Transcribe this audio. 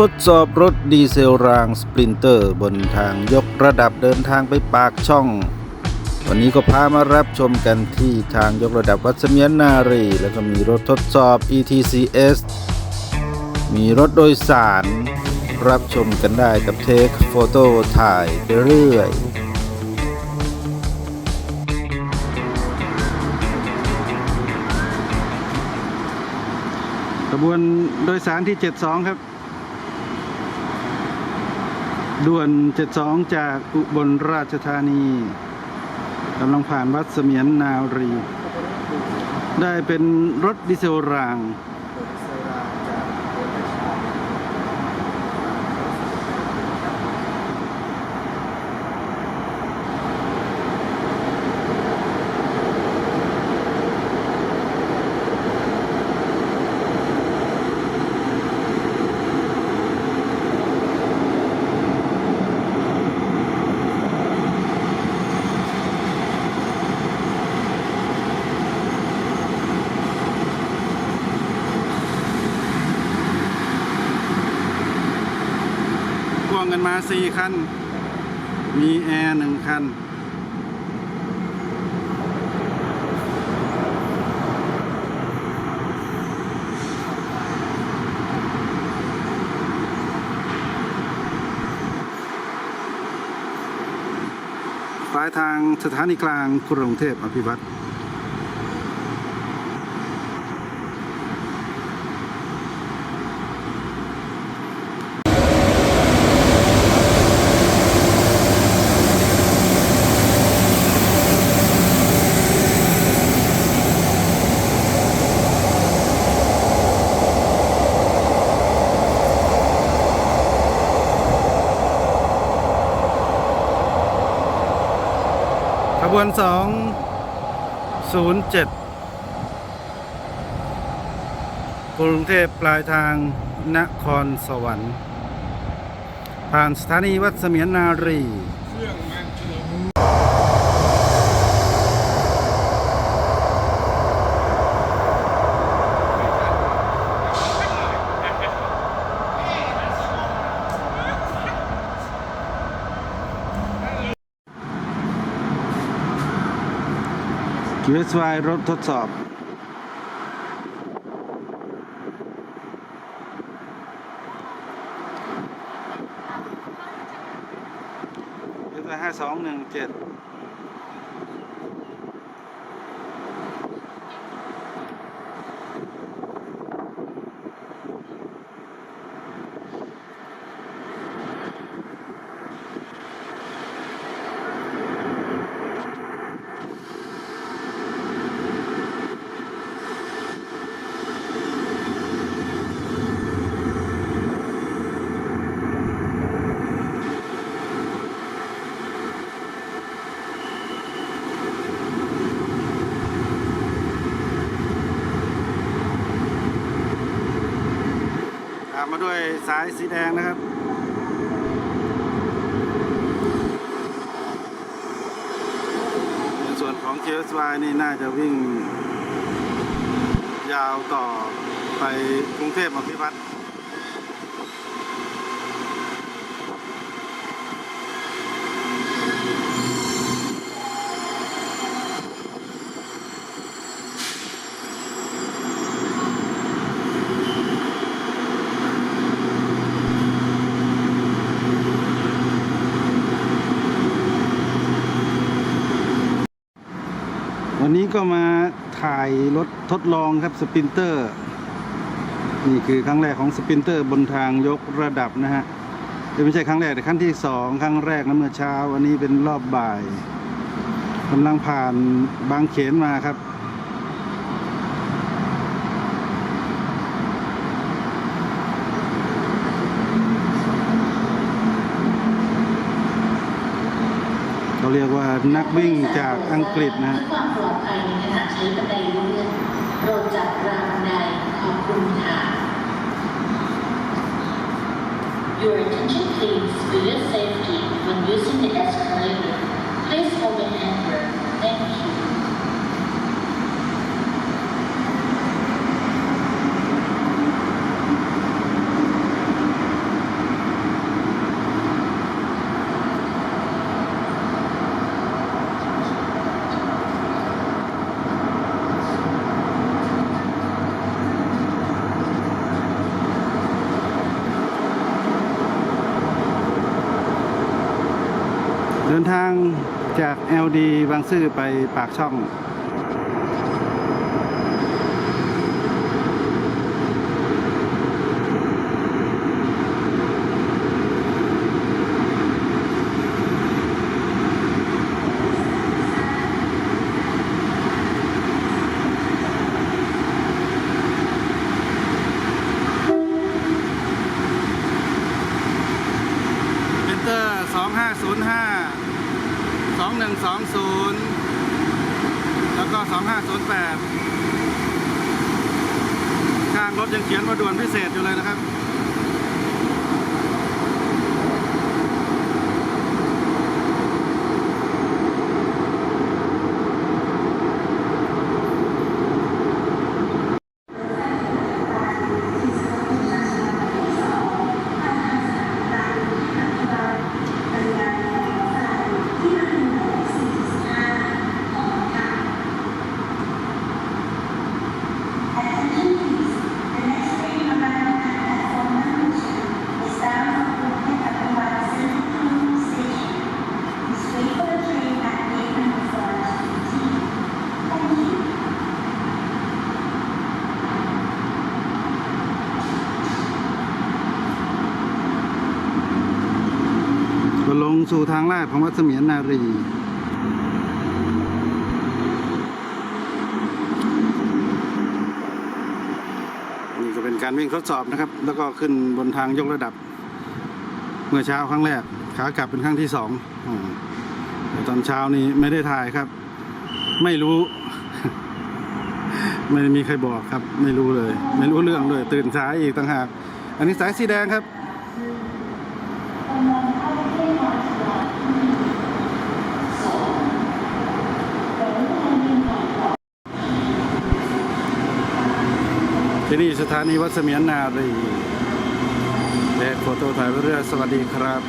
ทดสอบรถดีเซลรางสปรินเตอร์บนทางยกระดับเดินทางไปปากช่อง วันนี้ก็พามารับชมกันที่ทางยกระดับวัดเสมียนนารี แล้วก็มีรถทดสอบ ETCS มีรถโดยสาร รับชมกันได้กับเทคโฟโต้ถ่ายไปเรื่อยขบวนโดยสารที่ 72 ครับ ด่วน 72 จากอุบลราชธานีกำลังผ่านวัดเสมียนนารี ได้เป็นรถดิเซลราง กันมา4คัน มีแอร์หนึ่งคัน ปลายทางสถานีกลางกรุงเทพอภิวัตร วนสองศูนย์เจ็ดกรุงเทพปลายทางนครสวรรค์ ผ่านสถานีวัดเสมียนนารี QSY รถทดสอบ QSY ห้าสองหนึ่งเจ็ด สายสีแดงนะครับ ในส่วนของ KSY นี่น่าจะวิ่ง ยาวต่อไปกรุงเทพอภิวัตร วันนี้ ก็มาถ่ายรถทดลองครับสปินเตอร์ นี่คือครั้งแรกของสปินเตอร์บนทางยกระดับนะฮะจะไม่ใช่ครั้งแรกแต่ครั้งที่สองครั้งแรกนะเมื่อเช้า วันนี้เป็นรอบบ่ายกำลังผ่านบางเขนมาครับ เขาเรียกว่า นักวิ่งจากอังกฤษนะฮะเพื่อความปลอดภัยในขณะใช้บันไดเลื่อนโปรดจับรางบันไดขอบคุณค่ะ Your attention please for your safety when using the escalator. Please hold the handrail. Thank you. นทางจาก LD บางซื่อไปปากช่อง พินเตอร์ 2505 2120 แล้วก็ 2508 ข้าง รถยังเขียนว่าด่วนพิเศษอยู่เลยนะครับ สู่ทางลาดของวัดเสมียนนารีนี่ก็เป็นการวิ่งทดสอบนะครับ แล้วก็ขึ้นบนทางยกระดับ เมื่อเช้าครั้งแรก ขากลับเป็นครั้งที่สองอตอนเช้านี้ไม่ได้ถ่ายครับ ไม่รู้ ไม่มีใครบอกครับ ไม่รู้เลย ไม่รู้เรื่องเลย ตื่นสายอีกต่างหาก อันนี้สายสีแดงครับ นี่สถานีวัดเสมียนนารีเดชโฟโต้ถ่ายเรือสวัสดีครับ